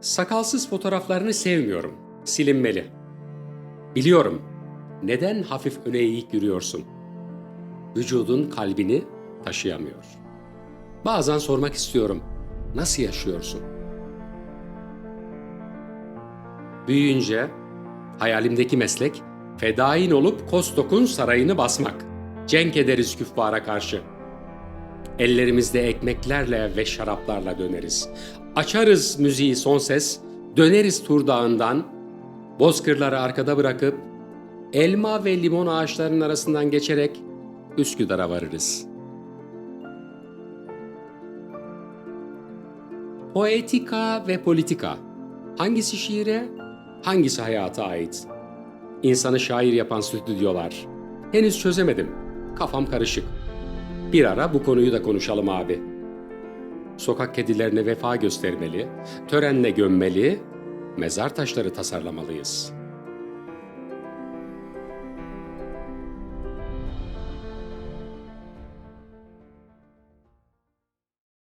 Sakalsız fotoğraflarını sevmiyorum. Silinmeli. Biliyorum. Neden hafif öne eğik yürüyorsun? Vücudun kalbini taşıyamıyor. Bazen sormak istiyorum. Nasıl yaşıyorsun? Büyüyünce hayalimdeki meslek fedain olup Kostok'un sarayını basmak. Cenk ederiz küffara karşı. Ellerimizde ekmeklerle ve şaraplarla döneriz. Açarız müziği son ses, döneriz Tur Dağı'ndan, bozkırları arkada bırakıp, elma ve limon ağaçlarının arasından geçerek Üsküdar'a varırız. Poetika ve politika. Hangisi şiire, hangisi hayata ait? İnsanı şair yapan stüdyolar. Henüz çözemedim. Kafam karışık. Bir ara bu konuyu da konuşalım abi. Sokak kedilerine vefa göstermeli, törenle gömmeli, mezar taşları tasarlamalıyız.